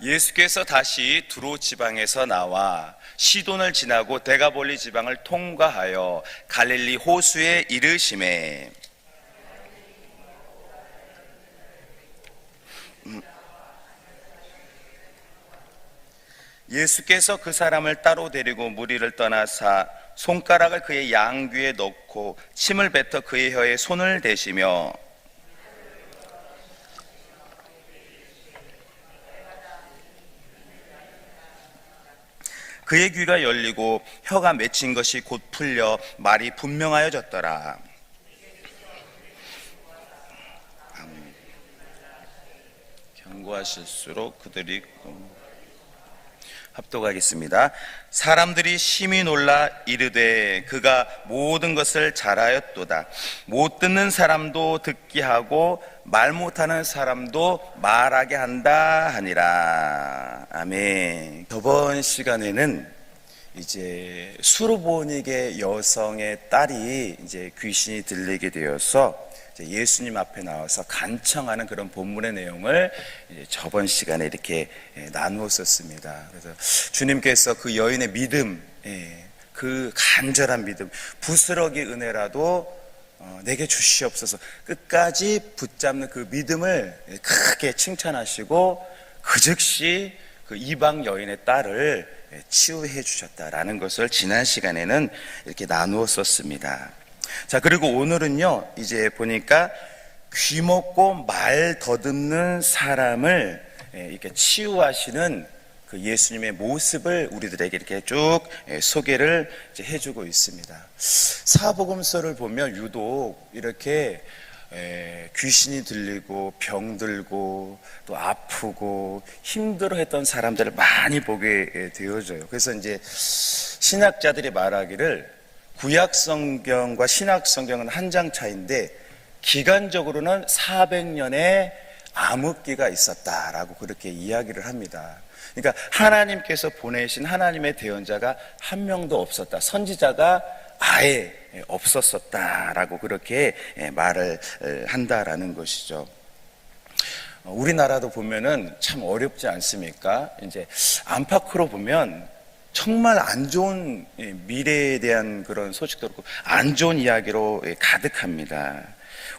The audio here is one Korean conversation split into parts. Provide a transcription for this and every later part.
예수께서 다시 두로 지방에서 나와 시돈을 지나고 데가볼리 지방을 통과하여 갈릴리 호수에 이르심에 음. 예수께서 그 사람을 따로 데리고 무리를 떠나사 손가락을 그의 양귀에 넣고 침을 뱉어 그의 혀에 손을 대시며 그의 귀가 열리고 혀가 맺힌 것이 곧 풀려 말이 분명하여졌더라. 아멘. 경고하실수록 그들이 합독하겠습니다. 사람들이 심히 놀라 이르되 그가 모든 것을 잘하였도다. 못 듣는 사람도 듣게 하고 말 못하는 사람도 말하게 한다 하니라. 아멘. 저번 시간에는 이제 수르보닉의 여성의 딸이 이제 귀신이 들리게 되어서 예수님 앞에 나와서 간청하는 그런 본문의 내용을 저번 시간에 이렇게 예, 나누었었습니다. 그래서 주님께서 그 여인의 믿음, 예, 그 간절한 믿음, 부스러기 은혜라도 어, 내게 주시옵소서 끝까지 붙잡는 그 믿음을 크게 칭찬하시고 그 즉시 그 이방 여인의 딸을 치유해 주셨다라는 것을 지난 시간에는 이렇게 나누었었습니다. 자, 그리고 오늘은요, 이제 보니까 귀 먹고 말 더듬는 사람을 예, 이렇게 치유하시는 그 예수님의 모습을 우리들에게 이렇게 쭉 예, 소개를 해주고 있습니다. 사복음서를 보면 유독 이렇게 에, 귀신이 들리고 병들고 또 아프고 힘들어했던 사람들을 많이 보게 에, 되어져요. 그래서 이제 신학자들이 말하기를 구약 성경과 신약 성경은 한 장 차인데 기간적으로는 400년의 암흑기가 있었다라고 그렇게 이야기를 합니다. 그러니까 하나님께서 보내신 하나님의 대언자가 한 명도 없었다. 선지자가 아예 없었었다라고 그렇게 말을 한다라는 것이죠. 우리나라도 보면은 참 어렵지 않습니까? 이제 안팎으로 보면 정말 안 좋은 미래에 대한 그런 소식도 그렇고 안 좋은 이야기로 가득합니다.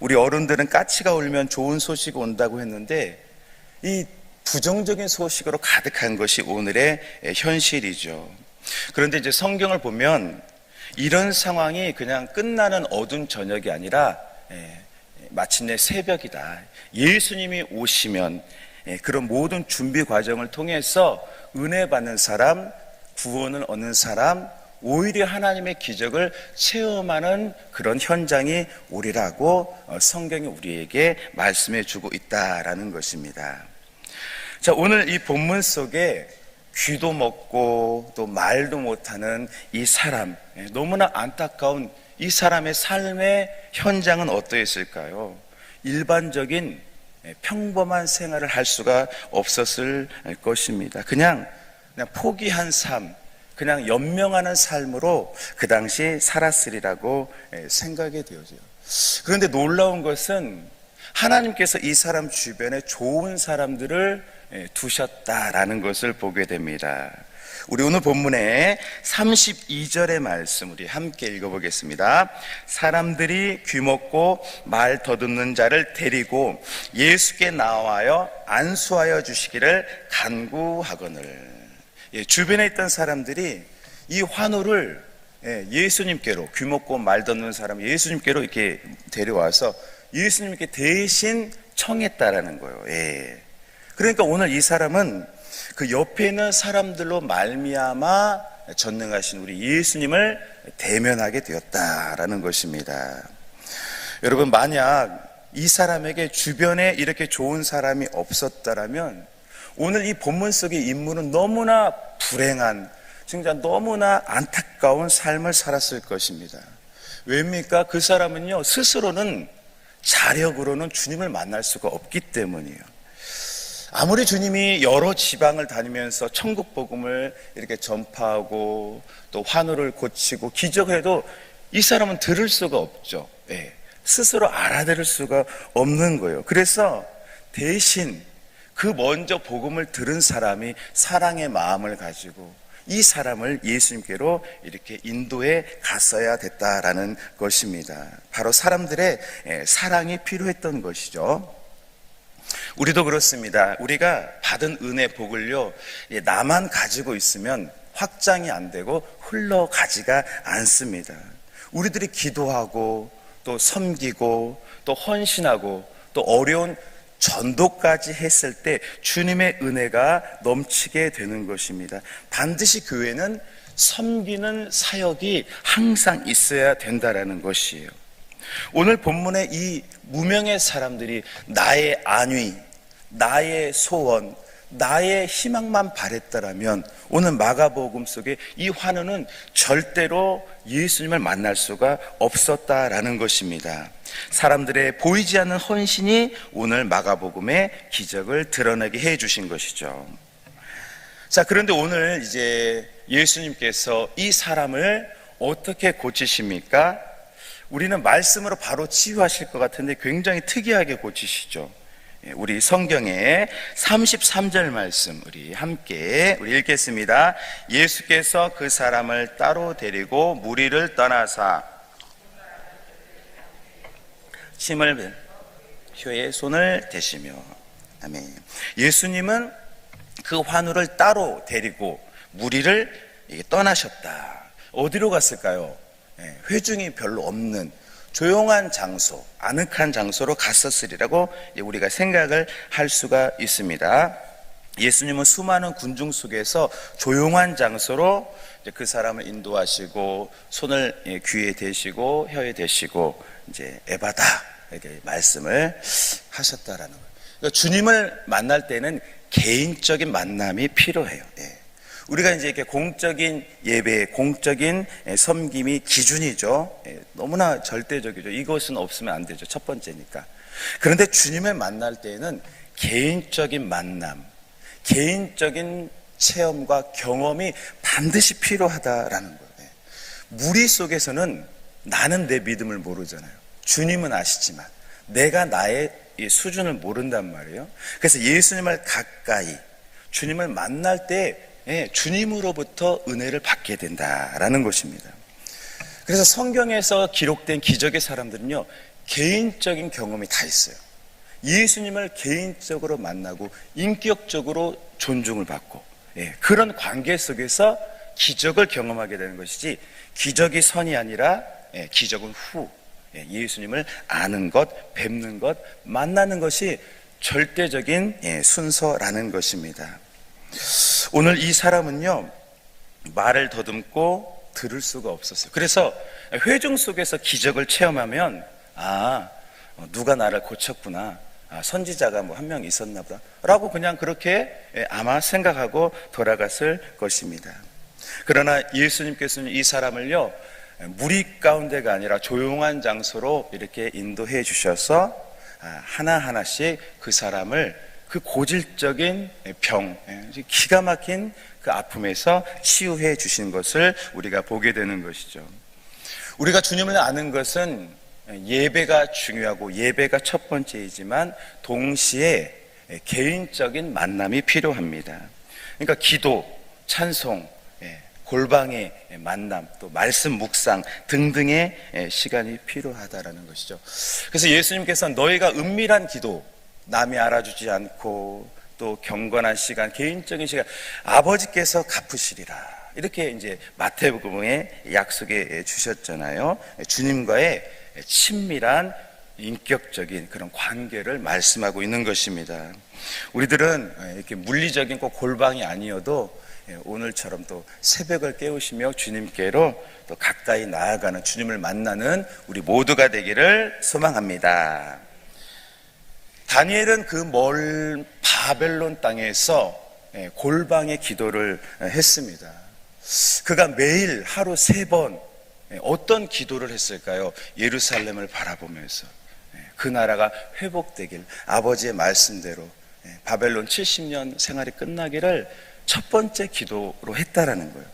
우리 어른들은 까치가 울면 좋은 소식이 온다고 했는데 이 부정적인 소식으로 가득한 것이 오늘의 현실이죠. 그런데 이제 성경을 보면 이런 상황이 그냥 끝나는 어두운 저녁이 아니라 예, 마침내 새벽이다. 예수님이 오시면 예, 그런 모든 준비 과정을 통해서 은혜 받는 사람, 구원을 얻는 사람, 오히려 하나님의 기적을 체험하는 그런 현장이 오리라고 어, 성경이 우리에게 말씀해 주고 있다라는 것입니다. 자, 오늘 이 본문 속에 귀도 먹고 또 말도 못하는 이 사람, 예, 너무나 안타까운 이 사람의 삶의 현장은 어떠했을까요? 일반적인 예, 평범한 생활을 할 수가 없었을 것입니다. 그냥, 그냥 포기한 삶, 그냥 연명하는 삶으로 그 당시 살았으리라고 예, 생각이 되어져요. 그런데 놀라운 것은 하나님께서 이 사람 주변에 좋은 사람들을 예, 두셨다라는 것을 보게 됩니다. 우리 오늘 본문의 32절의 말씀 우리 함께 읽어보겠습니다. 사람들이 귀먹고 말 더듬는 자를 데리고 예수께 나와여 안수하여 주시기를 간구하거늘. 예, 주변에 있던 사람들이 이 환우를 예, 예수님께로 귀먹고 말 듣는 사람 예수님께로 이렇게 데려와서 예수님께 대신 청했다라는 거예요. 예. 그러니까 오늘 이 사람은 그 옆에 있는 사람들로 말미암아 전능하신 우리 예수님을 대면하게 되었다라는 것입니다. 여러분 만약 이 사람에게 주변에 이렇게 좋은 사람이 없었다라면 오늘 이 본문 속의 인물은 너무나 불행한 진짜 너무나 안타까운 삶을 살았을 것입니다. 왜입니까? 그 사람은요 스스로는 자력으로는 주님을 만날 수가 없기 때문이에요. 아무리 주님이 여러 지방을 다니면서 천국 복음을 이렇게 전파하고 또 환우를 고치고 기적을 해도 이 사람은 들을 수가 없죠. 예. 스스로 알아들을 수가 없는 거예요. 그래서 대신 그 먼저 복음을 들은 사람이 사랑의 마음을 가지고 이 사람을 예수님께로 이렇게 인도해 갔어야 됐다라는 것입니다. 바로 사람들의 예, 사랑이 필요했던 것이죠. 우리도 그렇습니다. 우리가 받은 은혜 복을요, 예, 나만 가지고 있으면 확장이 안 되고 흘러가지가 않습니다. 우리들이 기도하고 또 섬기고 또 헌신하고 또 어려운 전도까지 했을 때 주님의 은혜가 넘치게 되는 것입니다. 반드시 교회는 섬기는 사역이 항상 있어야 된다라는 것이에요. 오늘 본문의 이 무명의 사람들이 나의 안위, 나의 소원, 나의 희망만 바랬다라면 오늘 마가복음 속에 이 환우는 절대로 예수님을 만날 수가 없었다라는 것입니다. 사람들의 보이지 않는 헌신이 오늘 마가복음의 기적을 드러내게 해 주신 것이죠. 자, 그런데 오늘 이제 예수님께서 이 사람을 어떻게 고치십니까? 우리는 말씀으로 바로 치유하실 것 같은데 굉장히 특이하게 고치시죠. 예, 우리 성경의 33절 말씀 우리 함께 우리 읽겠습니다. 예수께서 그 사람을 따로 데리고 무리를 떠나사 침을 혀에 손을 대시며 아멘. 예수님은 그 환우를 따로 데리고 무리를 떠나셨다. 어디로 갔을까요? 예, 회중이 별로 없는 조용한 장소, 아늑한 장소로 갔었으리라고 우리가 생각을 할 수가 있습니다. 예수님은 수많은 군중 속에서 조용한 장소로 그 사람을 인도하시고 손을 예, 귀에 대시고 혀에 대시고 이제 에바다 이렇게 말씀을 하셨다라는 거예요. 그러니까 주님을 만날 때는 개인적인 만남이 필요해요. 예. 우리가 이제 이렇게 공적인 예배, 공적인 예, 섬김이 기준이죠. 예, 너무나 절대적이죠. 이것은 없으면 안 되죠. 첫 번째니까. 그런데 주님을 만날 때에는 개인적인 만남, 개인적인 체험과 경험이 반드시 필요하다라는 거예요. 예. 무리 속에서는 나는 내 믿음을 모르잖아요. 주님은 아시지만 내가 나의 이 수준을 모른단 말이에요. 그래서 예수님을 가까이 주님을 만날 때 예, 주님으로부터 은혜를 받게 된다라는 것입니다. 그래서 성경에서 기록된 기적의 사람들은요, 개인적인 경험이 다 있어요. 예수님을 개인적으로 만나고 인격적으로 존중을 받고 예, 그런 관계 속에서 기적을 경험하게 되는 것이지 기적이 선이 아니라 예, 기적은 후 예, 예수님을 아는 것, 뵙는 것, 만나는 것이 절대적인 예, 순서라는 것입니다. 오늘 이 사람은요, 말을 더듬고 들을 수가 없었어요. 그래서 회중 속에서 기적을 체험하면, 아, 어, 누가 나를 고쳤구나. 아, 선지자가 뭐 한 명 있었나 보다. 라고 그냥 그렇게 예, 아마 생각하고 돌아갔을 것입니다. 그러나 예수님께서는 이 사람을요, 무리 가운데가 아니라 조용한 장소로 이렇게 인도해 주셔서 아, 하나하나씩 그 사람을 그 고질적인 병, 예, 기가 막힌 그 아픔에서 치유해 주신 것을 우리가 보게 되는 것이죠. 우리가 주님을 아는 것은 예배가 중요하고 예배가 첫 번째이지만 동시에 개인적인 만남이 필요합니다. 그러니까 기도, 찬송, 예, 골방의 만남, 또 말씀 묵상 등등의 시간이 필요하다라는 것이죠. 그래서 예수님께서 너희가 은밀한 기도, 남이 알아주지 않고 또 경건한 시간, 개인적인 시간, 아버지께서 갚으시리라. 이렇게 이제 마태복음에 약속해 주셨잖아요. 주님과의 친밀한 인격적인 그런 관계를 말씀하고 있는 것입니다. 우리들은 이렇게 물리적인 꼭 골방이 아니어도 오늘처럼 또 새벽을 깨우시며 주님께로 또 가까이 나아가는 주님을 만나는 우리 모두가 되기를 소망합니다. 다니엘은 그 멀 바벨론 땅에서 예, 골방의 기도를 했습니다. 그가 매일 하루 세번 예, 어떤 기도를 했을까요? 예루살렘을 바라보면서 예, 그 나라가 회복되길 아버지의 말씀대로 바벨론 70년 생활이 끝나기를 첫 번째 기도로 했다라는 거예요.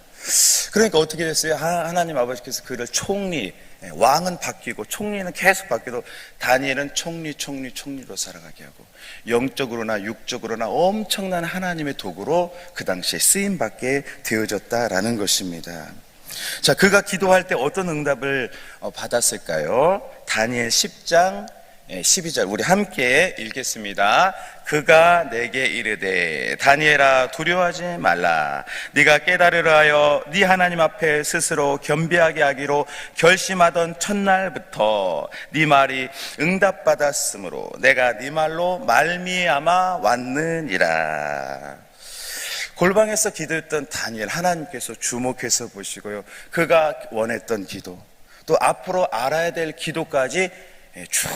그러니까 어떻게 됐어요? 하나님 아버지께서 그를 총리 예, 왕은 바뀌고 총리는 계속 바뀌도 다니엘은 총리, 총리, 총리로 살아가게 하고 영적으로나 육적으로나 엄청난 하나님의 도구로 그 당시에 쓰임 받게 되어졌다라는 것입니다. 자, 그가 기도할 때 어떤 응답을 어, 받았을까요? 다니엘 10장 12절 우리 함께 읽겠습니다. 그가 내게 이르되 다니엘아 두려워하지 말라. 네가 깨달으라 하여 네 하나님 앞에 스스로 겸비하게 하기로 결심하던 첫날부터 네 말이 응답받았으므로 내가 네 말로 말미암아 왔느니라. 골방에서 기도했던 다니엘 하나님께서 주목해서 보시고요. 그가 원했던 기도 또 앞으로 알아야 될 기도까지 예, 쭉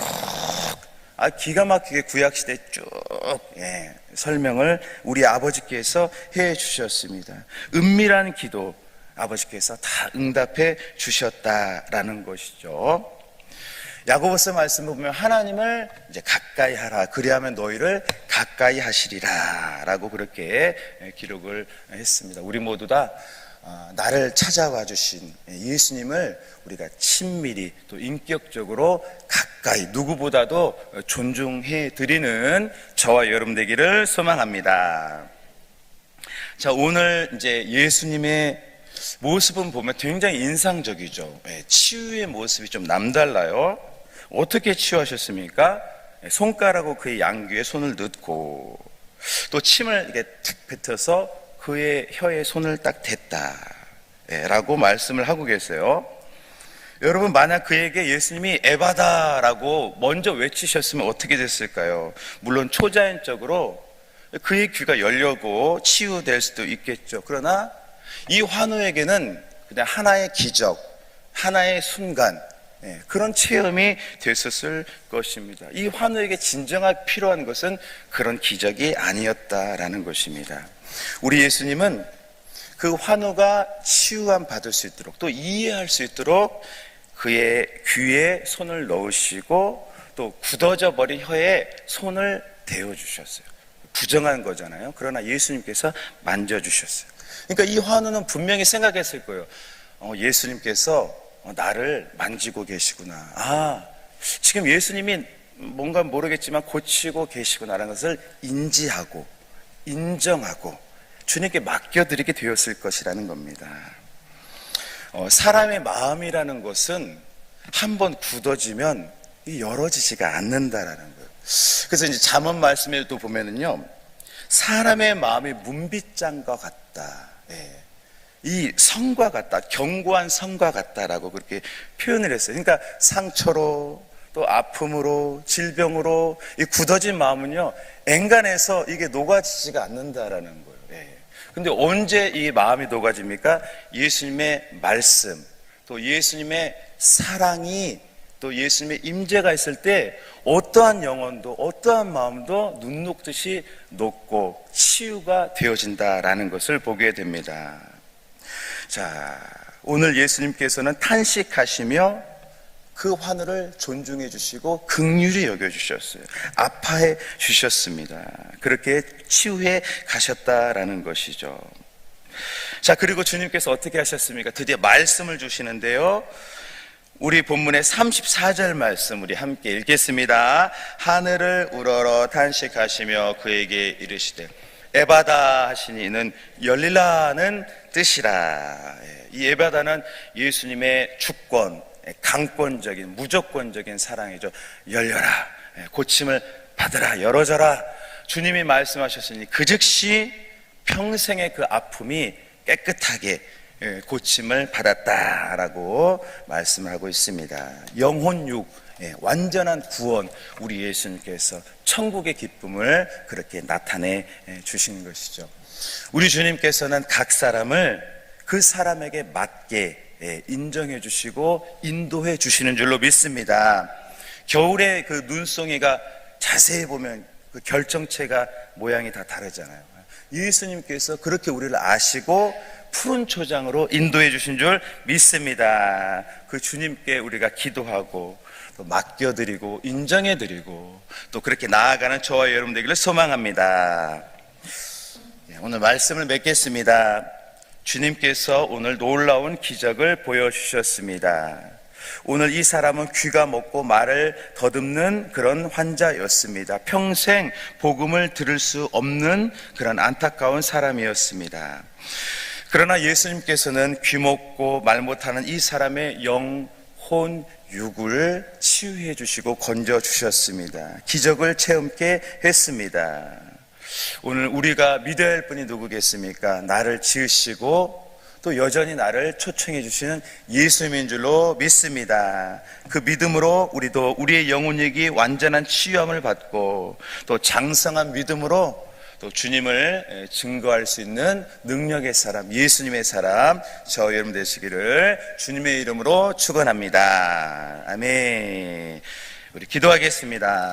아, 기가 막히게 구약시대 쭉 예, 설명을 우리 아버지께서 해 주셨습니다. 은밀한 기도 아버지께서 다 응답해 주셨다라는 것이죠. 야고보서 말씀을 보면 하나님을 이제 가까이 하라. 그리하면 너희를 가까이 하시리라라고 그렇게 기록을 했습니다. 우리 모두 다 어, 나를 찾아와 주신 예수님을 우리가 친밀히 또 인격적으로 가까이 누구보다도 존중해 드리는 저와 여러분 되기를 소망합니다. 자, 오늘 이제 예수님의 모습은 보면 굉장히 인상적이죠. 예, 치유의 모습이 좀 남달라요. 어떻게 치유하셨습니까? 예, 손가락으로 그의 양귀에 손을 넣고 또 침을 이렇게 탁 뱉어서 그의 혀에 손을 딱 댔다. 예, 라고 말씀을 하고 계세요. 여러분, 만약 그에게 예수님이 에바다라고 먼저 외치셨으면 어떻게 됐을까요? 물론 초자연적으로 그의 귀가 열려고 치유될 수도 있겠죠. 그러나 이 환우에게는 그냥 하나의 기적, 하나의 순간, 예, 그런 체험이 됐었을 것입니다. 이 환우에게 진정하게 필요한 것은 그런 기적이 아니었다라는 것입니다. 우리 예수님은 그 환우가 치유함 받을 수 있도록 또 이해할 수 있도록 그의 귀에 손을 넣으시고 또 굳어져 버린 혀에 손을 대어 주셨어요. 부정한 거잖아요. 그러나 예수님께서 만져 주셨어요. 그러니까 이 환우는 분명히 생각했을 거예요. 어, 예수님께서 어, 나를 만지고 계시구나. 아, 지금 예수님이 뭔가 모르겠지만 고치고 계시구나라는 것을 인지하고 인정하고 주님께 맡겨드리게 되었을 것이라는 겁니다. 어, 사람의 마음이라는 것은 한번 굳어지면 열어지지가 않는다라는 거예요. 그래서 이제 잠언 말씀에도 보면은요, 사람의 마음이 문빗장과 같다. 예. 이 성과 같다, 견고한 성과 같다라고 그렇게 표현을 했어요. 그러니까 상처로 또 아픔으로 질병으로 이 굳어진 마음은요 앵간해서 이게 녹아지지가 않는다라는 거예요. 예. 근데 언제 이 마음이 녹아집니까? 예수님의 말씀, 또 예수님의 사랑이 또 예수님의 임재가 있을 때 어떠한 영혼도 어떠한 마음도 눈 녹듯이 녹고 치유가 되어진다라는 것을 보게 됩니다. 자, 오늘 예수님께서는 탄식하시며 그 환우를 존중해 주시고 극률히 여겨 주셨어요. 아파해 주셨습니다. 그렇게 치유해 가셨다라는 것이죠. 자, 그리고 주님께서 어떻게 하셨습니까? 드디어 말씀을 주시는데요. 우리 본문의 34절 말씀 우리 함께 읽겠습니다. 하늘을 우러러 탄식하시며 그에게 이르시되 에바다 하시니 이는 열리라는 뜻이라. 예, 이 에바다는 예수님의 주권, 강권적인 무조건적인 사랑이죠. 열려라. 예, 고침을 받으라. 열어져라. 주님이 말씀하셨으니 그 즉시 평생의 그 아픔이 깨끗하게 예, 고침을 받았다라고 말씀을 하고 있습니다. 영혼육 예, 완전한 구원 우리 예수님께서 천국의 기쁨을 그렇게 나타내 주시는 것이죠. 우리 주님께서는 각 사람을 그 사람에게 맞게 예, 인정해 주시고 인도해 주시는 줄로 믿습니다. 겨울에 그 눈송이가 자세히 보면 그 결정체가 모양이 다 다르잖아요. 예수님께서 그렇게 우리를 아시고 푸른 초장으로 인도해 주신 줄 믿습니다. 그 주님께 우리가 기도하고 또 맡겨드리고 인정해드리고 또 그렇게 나아가는 저와 여러분 되기를 소망합니다. 예, 오늘 말씀을 맺겠습니다. 주님께서 오늘 놀라운 기적을 보여주셨습니다. 오늘 이 사람은 귀가 먹고 말을 더듬는 그런 환자였습니다. 평생 복음을 들을 수 없는 그런 안타까운 사람이었습니다. 그러나 예수님께서는 귀 먹고 말 못하는 이 사람의 영혼 육을 치유해 주시고 건져 주셨습니다. 기적을 체험케 했습니다. 오늘 우리가 믿어야 할 분이 누구겠습니까? 나를 지으시고 또 여전히 나를 초청해 주시는 예수님인 줄로 믿습니다. 그 믿음으로 우리도 우리의 영혼력이 완전한 치유함을 받고 또 장성한 믿음으로 또 주님을 증거할 수 있는 능력의 사람, 예수님의 사람, 저 여러분 되시기를 주님의 이름으로 축원합니다. 아멘. 우리 기도하겠습니다.